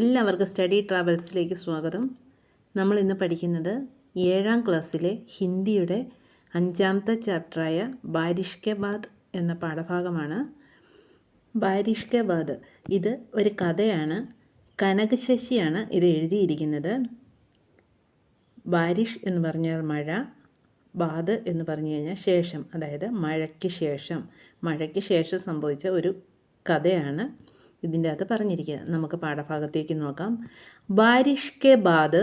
എല്ലാവർക്കും സ്റ്റഡി ട്രാവൽസിലേക്ക് സ്വാഗതം. നമ്മൾ ഇന്ന് പഠിക്കുന്നത് ഏഴാം ക്ലാസ്സിലെ ഹിന്ദിയുടെ അഞ്ചാമത്തെ ചാപ്റ്ററായ ബാരിഷ് കെ ബാദ് എന്ന പാഠഭാഗമാണ്. ബാരിഷ് കെ ബാദ് ഇത് ഒരു കഥയാണ് കനക ശശിയാണ് ഇത് എഴുതിയിരിക്കുന്നത്. ബാരിഷ് എന്ന് പറഞ്ഞാൽ മഴ ബാദ് എന്ന് പറഞ്ഞു കഴിഞ്ഞാൽ ശേഷം അതായത് മഴയ്ക്ക് ശേഷം. മഴയ്ക്ക് ശേഷം സംഭവിച്ച ഒരു കഥയാണ്. ഇതിന്റെ അകത്ത് പറഞ്ഞിരിക്കുന്നത് നമുക്ക് പാഠഭാഗത്തേക്ക് നോക്കാം. ബാരിഷ് കെ ബാദ്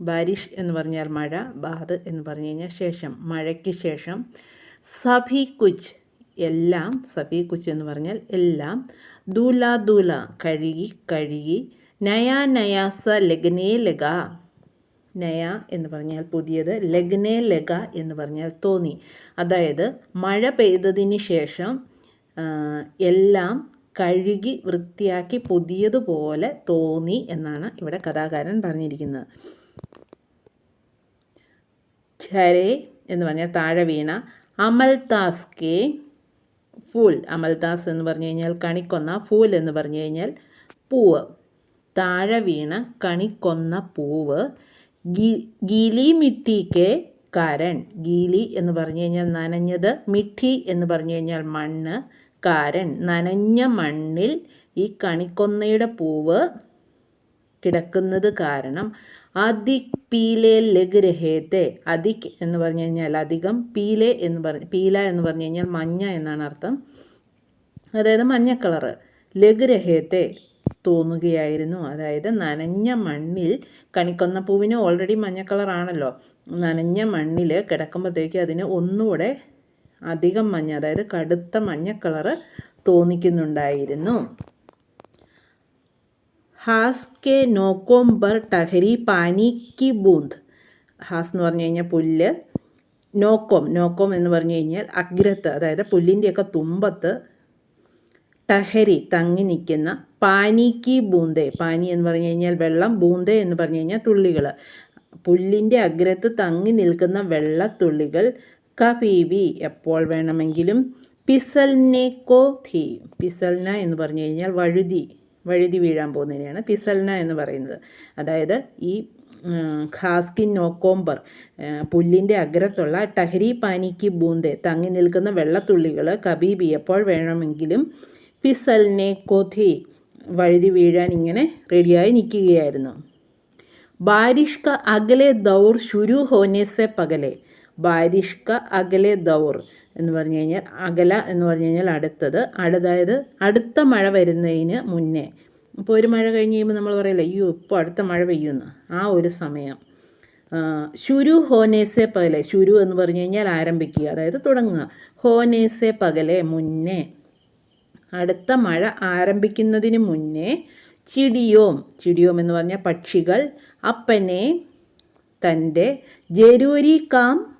ബാരിഷ് എന്ന് പറഞ്ഞാൽ മഴ ബാദ് എന്ന് പറഞ്ഞു കഴിഞ്ഞാൽ ശേഷം മഴയ്ക്ക് ശേഷം സഭി കുച്ച് എല്ലാം സഭി കുച്ച് എന്ന് പറഞ്ഞാൽ എല്ലാം ദൂല ദൂല കഴുകി കഴുകി നയാ നയാസ ലഗ്നേ ലഗ നയ എന്ന് പറഞ്ഞാൽ പുതിയത് ലഗ്നേ ലഗ എന്ന് പറഞ്ഞാൽ തോന്നി. അതായത് മഴ പെയ്തതിന് ശേഷം എല്ലാം കഴുകി വൃത്തിയാക്കി പുതിയതുപോലെ തോന്നി എന്നാണ് ഇവിടെ കഥാകാരൻ പറഞ്ഞിരിക്കുന്നത്. ഖരേ എന്ന് പറഞ്ഞാൽ താഴെ വീണ അമൽതാസ് കെ ഫൂൽ. അമൽദാസ് എന്ന് പറഞ്ഞു കഴിഞ്ഞാൽ കണിക്കൊന്ന ഫൂൽ എന്ന് പറഞ്ഞു കഴിഞ്ഞാൽ പൂവ്. താഴെ വീണ കണിക്കൊന്ന പൂവ്. ഗിലി മിട്ടിക്ക് കരൺ ഗീലി എന്ന് പറഞ്ഞു കഴിഞ്ഞാൽ നനഞ്ഞത് മിഠി എന്ന് പറഞ്ഞു കഴിഞ്ഞാൽ മണ്ണ്. കാരൻ നനഞ്ഞ മണ്ണിൽ ഈ കണിക്കൊന്നയുടെ പൂവ് കിടക്കുന്നത് കാരണം അധിക് പീലെ ലഘുരഹേത്തെ അധിക് എന്ന് പറഞ്ഞു കഴിഞ്ഞാൽ അധികം പീലെ എന്ന് പറഞ്ഞ് പീല എന്ന് പറഞ്ഞു കഴിഞ്ഞാൽ മഞ്ഞ എന്നാണ് അർത്ഥം. അതായത് മഞ്ഞ കളറ് ലഘുരഹേത്തെ തോന്നുകയായിരുന്നു. അതായത് നനഞ്ഞ മണ്ണിൽ കണിക്കൊന്ന പൂവിന് ഓൾറെഡി മഞ്ഞ കളറാണല്ലോ നനഞ്ഞ മണ്ണിൽ കിടക്കുമ്പോഴത്തേക്ക് അതിന് ഒന്നുകൂടെ അധികം മഞ്ഞ അതായത് കടുത്ത മഞ്ഞ കളറ് തോന്നിക്കുന്നുണ്ടായിരുന്നു. ഹാസ് കെ നോക്കോംബർ ടഹരി പാനി കി ബൂന്ത് ഹാസ് എന്ന് പറഞ്ഞു കഴിഞ്ഞാൽ പുല്ല്. നോക്കോം നോക്കോം എന്ന് പറഞ്ഞു കഴിഞ്ഞാൽ അഗ്രത്ത് അതായത് പുല്ലിന്റെയൊക്കെ തുമ്പത്ത്. ടഹരി തങ്ങി നിൽക്കുന്ന പാനിക്കി ബൂന്തേ. പാനി എന്ന് പറഞ്ഞു കഴിഞ്ഞാൽ വെള്ളം ബൂന്തേ എന്ന് പറഞ്ഞു കഴിഞ്ഞാൽ തുള്ളികൾ പുല്ലിന്റെ അഗ്രത്ത് തങ്ങി നിൽക്കുന്ന വെള്ളത്തുള്ളികൾ കപീബി എപ്പോൾ വേണമെങ്കിലും പിസൽനേക്കോ ധീ. പിസൽന എന്ന് പറഞ്ഞു കഴിഞ്ഞാൽ വഴുതി. വഴുതി വീഴാൻ പോകുന്നതിനെയാണ് പിസൽന എന്ന് പറയുന്നത്. അതായത് ഈ ഖാസ്കിൻ നോക്കോംബർ പുല്ലിന്റെ അഗ്രത്തുള്ള ടഹരി പാനിക്ക് ബൂന്തെ തങ്ങി നിൽക്കുന്ന വെള്ളത്തുള്ളികൾ കബീബി എപ്പോൾ വേണമെങ്കിലും പിസൽനെ കൊഥി വഴുതി വീഴാൻ ഇങ്ങനെ റെഡിയായി നിൽക്കുകയായിരുന്നു. ബാരിഷ്ക ക അകലെ ദൗർ ശുരു ഹോനെ സെ പകലെ. ബാരിഷ് ക അകലെ ദൗർ എന്ന് പറഞ്ഞു കഴിഞ്ഞാൽ അകല എന്ന് പറഞ്ഞു കഴിഞ്ഞാൽ അടുത്തത്. അതായത് അടുത്ത മഴ വരുന്നതിന് മുന്നേ. ഇപ്പോൾ ഒരു മഴ കഴിഞ്ഞ് കഴിയുമ്പോൾ നമ്മൾ പറയില്ല അയ്യോ ഇപ്പോൾ അടുത്ത മഴ പെയ്യുന്ന. ആ ഒരു സമയം. ശുരു ഹോനേസെ പകലെ ശുരു എന്ന് പറഞ്ഞു കഴിഞ്ഞാൽ ആരംഭിക്കുക അതായത് തുടങ്ങുക. ഹോനേസെ പകലെ മുന്നേ. അടുത്ത മഴ ആരംഭിക്കുന്നതിന് മുന്നേ ചിടിയോം ചിടിയോം എന്ന് പറഞ്ഞാൽ പക്ഷികൾ അപ്പനെ തന്റെ ജരൂരി കാം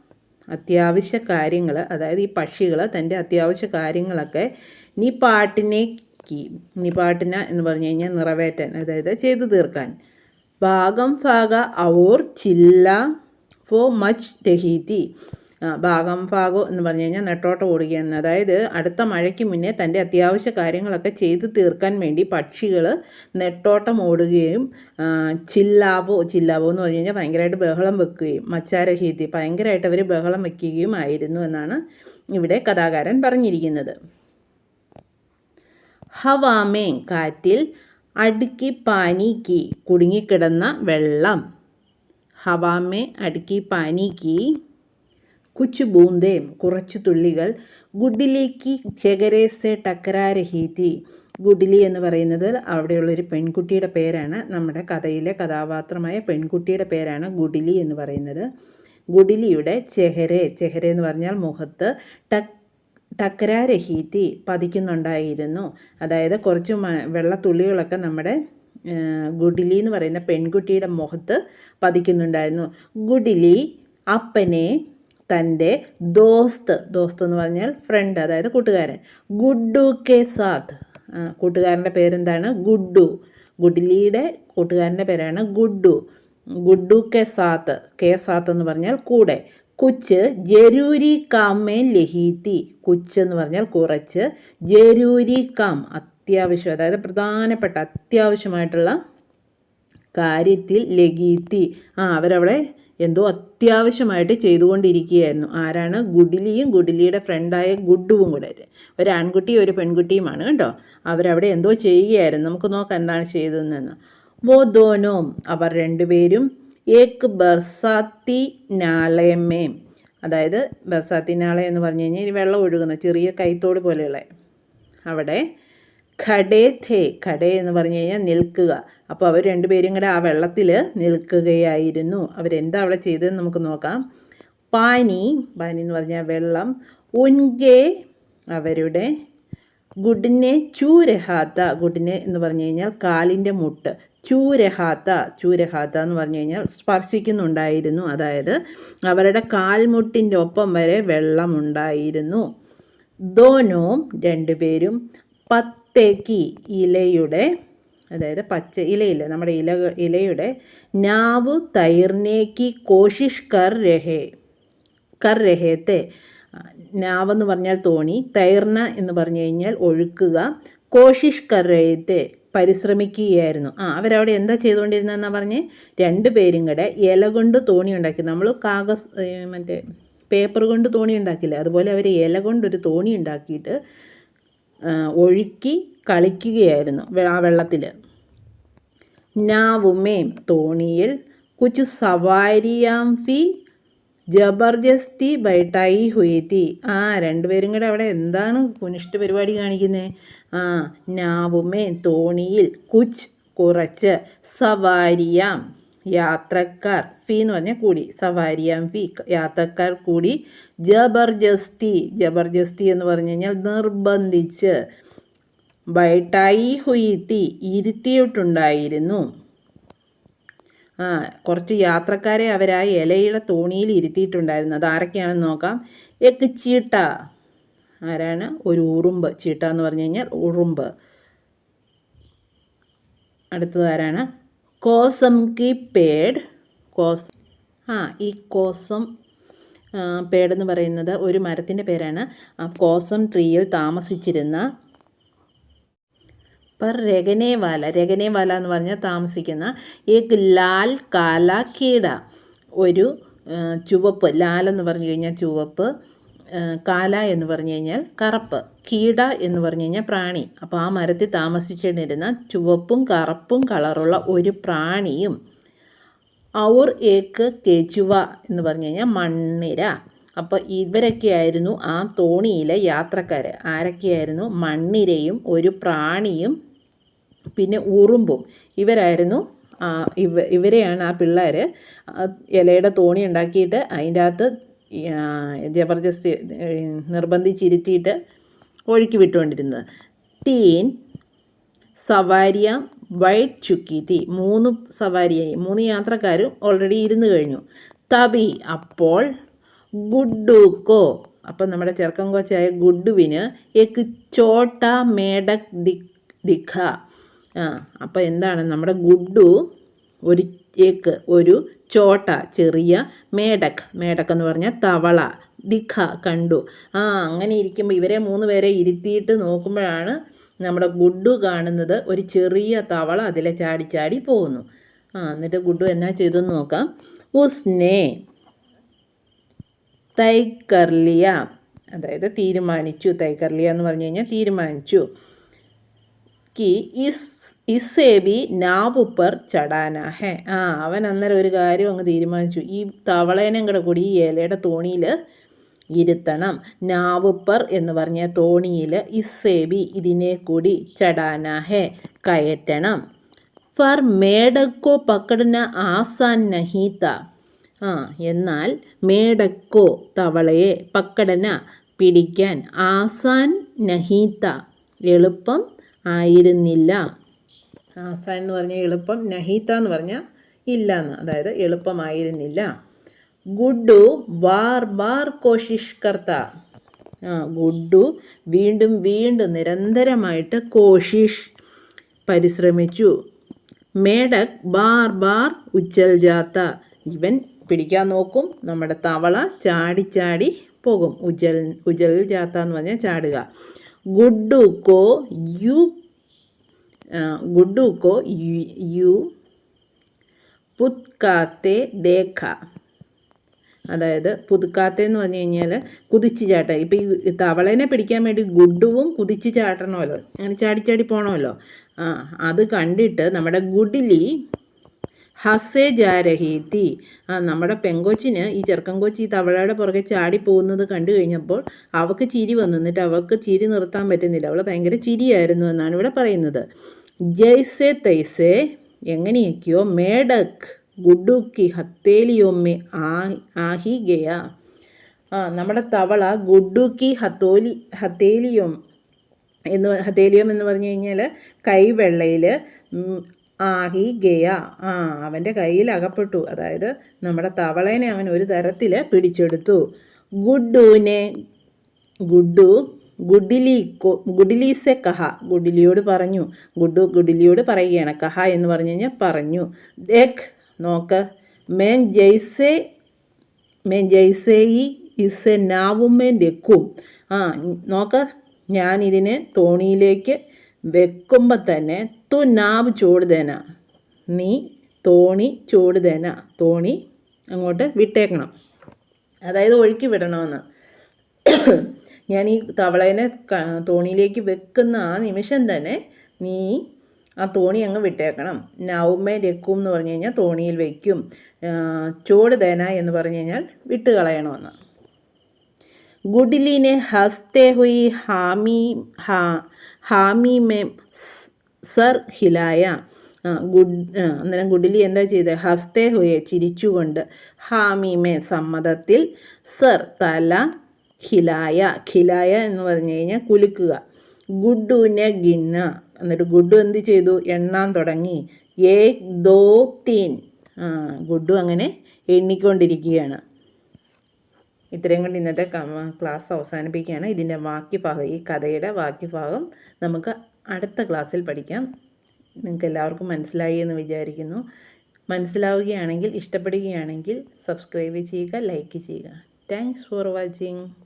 അത്യാവശ്യ കാര്യങ്ങൾ അതായത് ഈ പക്ഷികൾ തന്റെ അത്യാവശ്യ കാര്യങ്ങളൊക്കെ നീ പാട്ടിനെ കി നീ പാട്ടിന എന്ന് പറഞ്ഞു കഴിഞ്ഞാൽ നിറവേറ്റാൻ അതായത് ചെയ്തു തീർക്കാൻ. ഭാഗം ഭാഗ ഔർ ചില്ല ഫോ മച്ച് ആ, ഭാഗം ഭാഗോ എന്ന് പറഞ്ഞു കഴിഞ്ഞാൽ നെട്ടോട്ടം ഓടുകയാണ്. അതായത് അടുത്ത മഴയ്ക്ക് മുന്നേ തന്റെ അത്യാവശ്യ കാര്യങ്ങളൊക്കെ ചെയ്ത് തീർക്കാൻ വേണ്ടി പക്ഷികൾ നെട്ടോട്ടം ഓടുകയും ചില്ലാവോ ചില്ലാവോ എന്ന് പറഞ്ഞു കഴിഞ്ഞാൽ ഭയങ്കരമായിട്ട് ബഹളം വെക്കുകയും മച്ചാരഹീതി ഭയങ്കരമായിട്ട് അവർ ബഹളം വെക്കുകയും ആയിരുന്നു എന്നാണ് ഇവിടെ കഥാകാരൻ പറഞ്ഞിരിക്കുന്നത്. ഹവാമേ കാറ്റിൽ അടുക്കി പാനിക്ക് കുടുങ്ങിക്കിടന്ന വെള്ളം. ഹവാമേ അടുക്കി പാനിക്ക്. കുച്ചു ബൂന്തേം കുറച്ച് തുള്ളികൾ ഗുഡിലേക്ക് ചെകരേസെ ടക്കരാരഹീതി ഗുഡിലി എന്ന് പറയുന്നത് അവിടെയുള്ളൊരു പെൺകുട്ടിയുടെ പേരാണ്. നമ്മുടെ കഥയിലെ കഥാപാത്രമായ പെൺകുട്ടിയുടെ പേരാണ് ഗുഡിലി എന്ന് പറയുന്നത്. ഗുഡിലിയുടെ ചെഹരെ ചെഹരെ എന്ന് പറഞ്ഞാൽ മുഖത്ത് ടക് ടക്കരാരഹീതി പതിക്കുന്നുണ്ടായിരുന്നു. അതായത് കുറച്ച് വെള്ളത്തുള്ളികളൊക്കെ നമ്മുടെ ഗുഡിലി എന്ന് പറയുന്ന പെൺകുട്ടിയുടെ മുഖത്ത് പതിക്കുന്നുണ്ടായിരുന്നു. ഗുഡിലി അപ്പനെ തന്റെ ദോസ്ത് ദോസ്ത് എന്ന് പറഞ്ഞാൽ ഫ്രണ്ട് അതായത് കൂട്ടുകാരൻ. ഗുഡു കെ സാത്ത് കൂട്ടുകാരന്റെ പേരെന്താണ്? ഗുഡു. ഗുഡിലിയുടെ കൂട്ടുകാരന്റെ പേരാണ് ഗുഡു. ഗുഡു കെ സാത്ത് കെ സാത്ത് എന്ന് പറഞ്ഞാൽ കൂടെ. കുച്ച് ജരൂരി കാമേ ലഹീത്തി കുച്ച് എന്ന് പറഞ്ഞാൽ കുറച്ച്. ജരൂരി കാം അത്യാവശ്യം അതായത് പ്രധാനപ്പെട്ട അത്യാവശ്യമായിട്ടുള്ള കാര്യത്തിൽ ലഗീത്തി ആ അവരവിടെ എന്തോ അത്യാവശ്യമായിട്ട് ചെയ്തുകൊണ്ടിരിക്കുകയായിരുന്നു. ആരാണ്? ഗുഡിലിയും ഗുഡിലിയുടെ ഫ്രണ്ടായ ഗുഡുവും കൂടെ. ഒരു ആൺകുട്ടിയും ഒരു പെൺകുട്ടിയുമാണ് കേട്ടോ. അവരവിടെ എന്തോ ചെയ്യുകയായിരുന്നു. നമുക്ക് നോക്കാം എന്താണ് ചെയ്തതെന്ന്. വോ ദോനോം അവർ രണ്ടുപേരും ഏക് ബർസാത്തി നാളയമേം. അതായത് ബർസാത്തി നാളെ എന്ന് പറഞ്ഞു കഴിഞ്ഞാൽ വെള്ളം ഒഴുകുന്ന ചെറിയ കൈത്തോട് പോലെയുള്ള അവിടെ ഖടേ ധേ ഖടേ എന്ന് പറഞ്ഞു കഴിഞ്ഞാൽ നിൽക്കുക. അപ്പോൾ അവർ രണ്ടുപേരും കൂടെ ആ വെള്ളത്തിൽ നിൽക്കുകയായിരുന്നു. അവരെന്താ അവിടെ ചെയ്തതെന്ന് നമുക്ക് നോക്കാം. പാനി പാനി എന്ന് പറഞ്ഞാൽ വെള്ളം. ഉൻഗേ അവരുടെ ഗുഡിനെ ചൂരഹാത്ത ഗുഡിനെ എന്ന് പറഞ്ഞു കഴിഞ്ഞാൽ കാലിന്റെ മുട്ട്. ചൂരഹാത്ത ചൂരഹാത്ത എന്ന് പറഞ്ഞു കഴിഞ്ഞാൽ സ്പർശിക്കുന്നുണ്ടായിരുന്നു. അതായത് അവരുടെ കാൽമുട്ടിന്റെ ഒപ്പം വരെ വെള്ളമുണ്ടായിരുന്നു. ദോനോം രണ്ടുപേരും പത്തേക്ക് ഇലയുടെ അതായത് പച്ച ഇലയില്ല നമ്മുടെ ഇല ഇലയുടെ നാവു തൈർനേക്കി കോഷിഷ് കർ രഹേ കർ രഹേത്തെ. നാവെന്ന് പറഞ്ഞാൽ തോണി തൈർന എന്ന് പറഞ്ഞു കഴിഞ്ഞാൽ ഒഴുക്കുക കോഷിഷ് കർ രഹേത്തെ പരിശ്രമിക്കുകയായിരുന്നു. ആ അവരവിടെ എന്താ ചെയ്തുകൊണ്ടിരുന്നതെന്നാ പറഞ്ഞ്? രണ്ട് പേരും കൂടെ ഇല കൊണ്ട് തോണി ഉണ്ടാക്കി. നമ്മൾ കാഗസ് മറ്റേ പേപ്പർ കൊണ്ട് തോണി ഉണ്ടാക്കില്ല? അതുപോലെ അവർ ഇല കൊണ്ടൊരു തോണി ഉണ്ടാക്കിയിട്ട് ഒഴുക്കി കളിക്കുകയായിരുന്നു ആ വെള്ളത്തിൽ നാവുമേം തോണിയിൽ കുച്ചു സവാരിയാം ഫി ജബർജസ്തി ബൈട്ടായി ഹുയത്തി ആ രണ്ടുപേരും കൂടെ അവിടെ എന്താണ് കുനിഷ്ഠ പരിപാടി കാണിക്കുന്നത് ആ നാവുമേ തോണിയിൽ കുച്ച് കുറച്ച് സവാരിയാം യാത്രക്കാർ ഫി എന്ന് പറഞ്ഞാൽ കൂടി സവാരിയാം ഫീ യാത്രക്കാർ കൂടി ജബർജസ്തി ജബർജസ്തി എന്ന് പറഞ്ഞു കഴിഞ്ഞാൽ നിർബന്ധിച്ച് ബൈട്ടായി ഹുയിത്തി ഇരുത്തിയിട്ടുണ്ടായിരുന്നു. ആ കുറച്ച് യാത്രക്കാരെ അവരാ ഇലയുടെ തോണിയിൽ ഇരുത്തിയിട്ടുണ്ടായിരുന്നു. അത് ആരൊക്കെയാണെന്ന് നോക്കാം. എക്ക് ചീട്ട. ആരാണ്? ഒരു ഉറുമ്പ്. ചീട്ട എന്ന് പറഞ്ഞു കഴിഞ്ഞാൽ ഉറുമ്പ്. അടുത്തത് ആരാണ്? കോസം കി പേഡ് കോസ് ആ ഈ കോസം പേഡ് എന്ന് പറയുന്നത് ഒരു മരത്തിന്റെ പേരാണ്. ആ കോസം ട്രീയിൽ താമസിച്ചിരുന്ന പർ രഗനേവാല രഗനേവാല എന്ന് പറഞ്ഞാൽ താമസിക്കുന്ന ഏക് ലാൽ കാല കീട ഒരു ചുവപ്പ് ലാൽ എന്ന് പറഞ്ഞു കഴിഞ്ഞാൽ ചുവപ്പ്. കാല എന്ന് പറഞ്ഞു കഴിഞ്ഞാൽ കറുപ്പ് കീട എന്ന് പറഞ്ഞു കഴിഞ്ഞാൽ പ്രാണി. അപ്പോൾ ആ മരത്തിൽ താമസിച്ചിരുന്ന ചുവപ്പും കറുപ്പും കളറുള്ള ഒരു പ്രാണിയും ഔർ ഏക്ക് കേച്ചുവ എന്ന് പറഞ്ഞു കഴിഞ്ഞാൽ മണ്ണിര. അപ്പോൾ ഇവരൊക്കെയായിരുന്നു ആ തോണിയിലെ യാത്രക്കാർ ആരൊക്കെയായിരുന്നു? മണ്ണിരയും ഒരു പ്രാണിയും പിന്നെ ഉറുമ്പും. ഇവരായിരുന്നു ഇവ ഇവരെയാണ് ആ പിള്ളേർ ഇലയുടെ തോണി ഉണ്ടാക്കിയിട്ട് അതിന്റെ അകത്ത് ജബർദസ്തി നിർബന്ധിച്ചിരുത്തിയിട്ട് ഒഴുക്കി വിട്ടുകൊണ്ടിരുന്നത്. തീൻ സവാരിയ വൈറ്റ് ചുക്കി തീ മൂന്ന് സവാരിയായി മൂന്ന് യാത്രക്കാരും ഓൾറെഡി ഇരുന്ന് കഴിഞ്ഞു. തബി അപ്പോൾ ഗുഡുക്കോ അപ്പം നമ്മുടെ ചെറുക്കം കോച്ചായ ഗുഡുവിന് എക്ക് ചോട്ട മേഡക് ദിഖ. ആ അപ്പോൾ എന്താണ് നമ്മുടെ ഗുഡു ഒരു ഏക്ക് ഒരു ചോട്ട ചെറിയ മേടക്. മേടക് എന്ന് പറഞ്ഞാൽ തവള ദിഖ കണ്ടു. ആ അങ്ങനെ ഇരിക്കുമ്പോൾ ഇവരെ മൂന്ന് പേരെ ഇരുത്തിയിട്ട് നോക്കുമ്പോഴാണ് നമ്മുടെ ഗുഡു കാണുന്നത്. ഒരു ചെറിയ തവള അതിലെ ചാടി ചാടി പോകുന്നു. ആ എന്നിട്ട് ഗുഡു എന്നാ ചെയ്തെന്ന് നോക്കാം. ഉസ്നെ തൈക്കർലിയ. അതായത് തീരുമാനിച്ചു. തൈക്കർലിയ എന്ന് പറഞ്ഞു കഴിഞ്ഞാൽ തീരുമാനിച്ചു. കി ഇസ് भी ബി നാവുപ്പർ ചടാന ഹേ ആ അവൻ അന്നേരം ഒരു കാര്യം അങ്ങ് തീരുമാനിച്ചു. ഈ തവളേനും കൂടെ കൂടി ഈ ഇലയുടെ തോണിയിൽ ഇരുത്തണം. നാവുപ്പർ എന്ന് പറഞ്ഞ തോണിയിൽ ഇസേബി ഇതിനെ കൂടി ചടാന ഹേ കയറ്റണം. ഫർ മേടക്കോ പക്കടുന്ന ആസാൻ നഹീത്ത. ആ എന്നാൽ മേടക്കോ തവളയെ പക്കടന പിടിക്കാൻ ആസാൻ നഹീത്ത എളുപ്പം ആയിരുന്നില്ല. ആസാൻ എന്ന് പറഞ്ഞാൽ എളുപ്പം നഹീത്ത എന്ന് പറഞ്ഞാൽ ഇല്ല എന്ന്. അതായത് എളുപ്പമായിരുന്നില്ല. ഗുഡു ബാർ ബാർ കോഷിഷ് കർത്ത ആ ഗുഡു വീണ്ടും വീണ്ടും നിരന്തരമായിട്ട് കോശിഷ് പരിശ്രമിച്ചു. മേഡക് ബാർ ബാർ ഉച്ചൽ ജാത്ത. ഇവൻ പിടിക്കാൻ നോക്കും നമ്മുടെ തവള ചാടി ചാടി പോകും. ഉജൽ ഉജൽ ജാത്ത എന്ന് പറഞ്ഞാൽ ചാടുക. गुड्डू को यू गुड्डू को यू പുത്കാത്തെ ദേഖ അതായത് പുതുക്കാത്ത എന്ന് പറഞ്ഞു കഴിഞ്ഞാൽ കുതിച്ച് ചാട്ടം ഇപ്പം ഈ തവളേനെ പിടിക്കാൻ വേണ്ടി ഗുഡുവും കുതിച്ച് ചാട്ടണമല്ലോ അങ്ങനെ ചാടി ചാടി പോകണമല്ലോ ആ അത് കണ്ടിട്ട് നമ്മുടെ ഗുഡിലി ഹസേ ജാരഹീത്തി നമ്മുടെ പെങ്കൊച്ചിന് ഈ ചെറുക്കൻ കൊച്ചി ഈ തവളയുടെ പുറകെ ചാടി പോകുന്നത് കണ്ടു കഴിഞ്ഞപ്പോൾ അവൾക്ക് ചിരി വന്നു. എന്നിട്ട് അവൾക്ക് ചിരി നിർത്താൻ പറ്റുന്നില്ല. അവൾ ഭയങ്കര ചിരിയായിരുന്നു എന്നാണ് ഇവിടെ പറയുന്നത്. ജയ്സെ തൈസെ എങ്ങനെയൊക്കെയോ മേഡക് ഗുഡുക്കി ഹത്തേലിയൊമ്മെ ആഹി ഗയ. ആ നമ്മുടെ തവള ഗുഡുക്കി ഹത്തോലി ഹത്തേലിയൊം എന്ന് ഹത്തേലിയം എന്ന് പറഞ്ഞു കഴിഞ്ഞാൽ കൈവെള്ളയിൽ ആഹി ഗയ ആ അവന്റെ കയ്യിൽ അകപ്പെട്ടു. അതായത് നമ്മുടെ തവളേനെ അവൻ ഒരു തരത്തിൽ പിടിച്ചെടുത്തു. ഗുഡുവിനെ ഗുഡു ഗുഡിലി ഗുഡിലീസെ കഹ ഗുഡിലിയോട് പറഞ്ഞു. ഗുഡു ഗുഡിലിയോട് പറയുകയാണ്. കഹ എന്ന് പറഞ്ഞു കഴിഞ്ഞാൽ പറഞ്ഞു. ദേഖ് നോക്ക്. മേൻ ജയ്സെ മേൻ ജയ്സേയി ഇസ് എ നാവുമേ രക്കും ആ നോക്ക്. ഞാനിതിനെ തോണിയിലേക്ക് വെക്കുമ്പോൾ തന്നെ തു നാവ് ചൂടുതേന നീ തോണി ചൂടുതേന തോണി അങ്ങോട്ട് വിട്ടേക്കണം. അതായത് ഒഴുക്കി വിടണമെന്ന്. ഞാൻ ഈ തവളേനെ തോണിയിലേക്ക് വെക്കുന്ന ആ നിമിഷം തന്നെ നീ ആ തോണി അങ്ങ് വിട്ടേക്കണം. നൗമേ രക്കും എന്ന് പറഞ്ഞു കഴിഞ്ഞാൽ തോണിയിൽ വയ്ക്കും ചോട് തേന എന്ന് പറഞ്ഞു കഴിഞ്ഞാൽ വിട്ട് കളയണമെന്ന് ഗുഡിലിനെ ഹസ്തേ ഹുയി ഹാമി ഹാ ഹാമി മേ സർ ഹിലായ ഗുഡ് അന്നേരം ഗുഡിലി എന്താ ചെയ്തത് ഹസ്തേ ഹുയെ ചിരിച്ചുകൊണ്ട് ഹാമിമേ സമ്മതത്തിൽ സർ തല ഖിലായ ഖിലായ എന്ന് പറഞ്ഞു കഴിഞ്ഞാൽ കുലുക്കുക. ഗുഡുനെ ഗിണ്ണ എന്നിട്ട് ഗുഡു എന്ത് ചെയ്തു? എണ്ണാൻ തുടങ്ങി. ഏ ദോ തീൻ. ഗുഡു അങ്ങനെ എണ്ണിക്കൊണ്ടിരിക്കുകയാണ്. ഇത്രയും കൊണ്ട് ഇന്നത്തെ ക്ലാസ് അവസാനിപ്പിക്കുകയാണ്. ഇതിന്റെ ബാക്കി ഭാഗം ഈ കഥയുടെ ബാക്കി ഭാഗം നമുക്ക് അടുത്ത ക്ലാസ്സിൽ പഠിക്കാം. നിങ്ങൾക്ക് എല്ലാവർക്കും മനസ്സിലായി എന്ന് വിചാരിക്കുന്നു. മനസ്സിലാവുകയാണെങ്കിൽ ഇഷ്ടപ്പെടുകയാണെങ്കിൽ സബ്സ്ക്രൈബ് ചെയ്യുക ലൈക്ക് ചെയ്യുക. Thanks for watching